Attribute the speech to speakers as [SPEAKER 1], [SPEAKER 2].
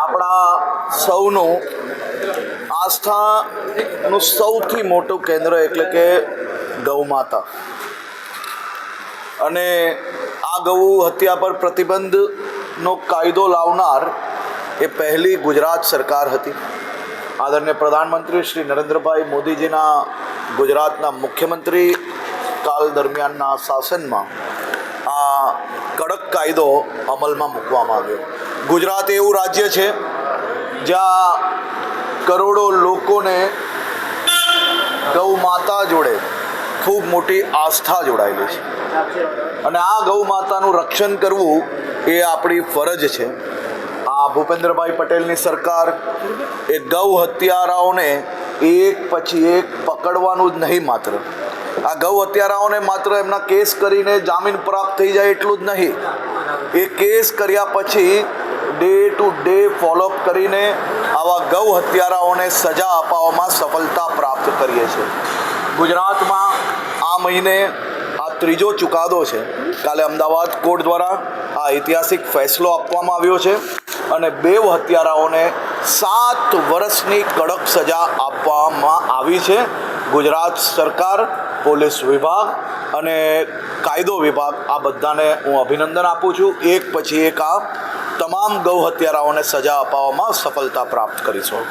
[SPEAKER 1] આપણા સૌનું આસ્થાનું સૌથી મોટું કેન્દ્ર એટલે કે ગૌમાતા અને આ ગૌ હત્યા પર પ્રતિબંધનો કાયદો લાવનાર એ પહેલી ગુજરાત સરકાર હતી. આદરણીય પ્રધાનમંત્રી શ્રી નરેન્દ્રભાઈ મોદીજીના ગુજરાતના મુખ્યમંત્રી કાલ દરમિયાનના શાસનમાં કડક કાયદો અમલમાં મૂકવામાં આવ્યો. ગુજરાત એવું રાજ્ય છે, જ્યાં કરોડો લોકોને ગૌ માતા જોડે ખૂબ મોટી આસ્થા જોડાયેલી છે. અને આ ગૌ માતાનું રક્ષણ કરવું એ આપણી ફરજ છે. આ ભૂપેન્દ્રભાઈ પટેલની સરકાર એ ગૌ હત્યારાઓને એક પછી એક પકડવાનું જ નહીં માત્ર. આ ગૌ હત્યારાઓને માત્ર એમના કેસ કરીને જામીન પ્રાપ્ત થઈ જાય એટલું જ નહીં. એ કેસ કર્યા પછી ડે ટુ ડે ફોલોઅપ કરીને આવા ગૌ હત્યારાઓને સજા અપાવવામાં સફળતા પ્રાપ્ત કરીએ છીએ. ગુજરાતમાં આ મહિને આ ત્રીજો ચુકાદો છે. કાલે અમદાવાદ કોર્ટ દ્વારા આ ઐતિહાસિક ફેસલો આપવામાં આવ્યો છે અને બે હત્યારાઓને સાત વર્ષની કડક સજા આપવામાં આવી છે. ગુજરાત સરકાર પોલીસ વિભાગ અને કાયદો વિભાગ આ બધાને હું અભિનંદન આપું છું. એક પછી એક આ તમામ ગૌ હત્યારાઓને સજા અપાવવામાં સફળતા પ્રાપ્ત કરીશું.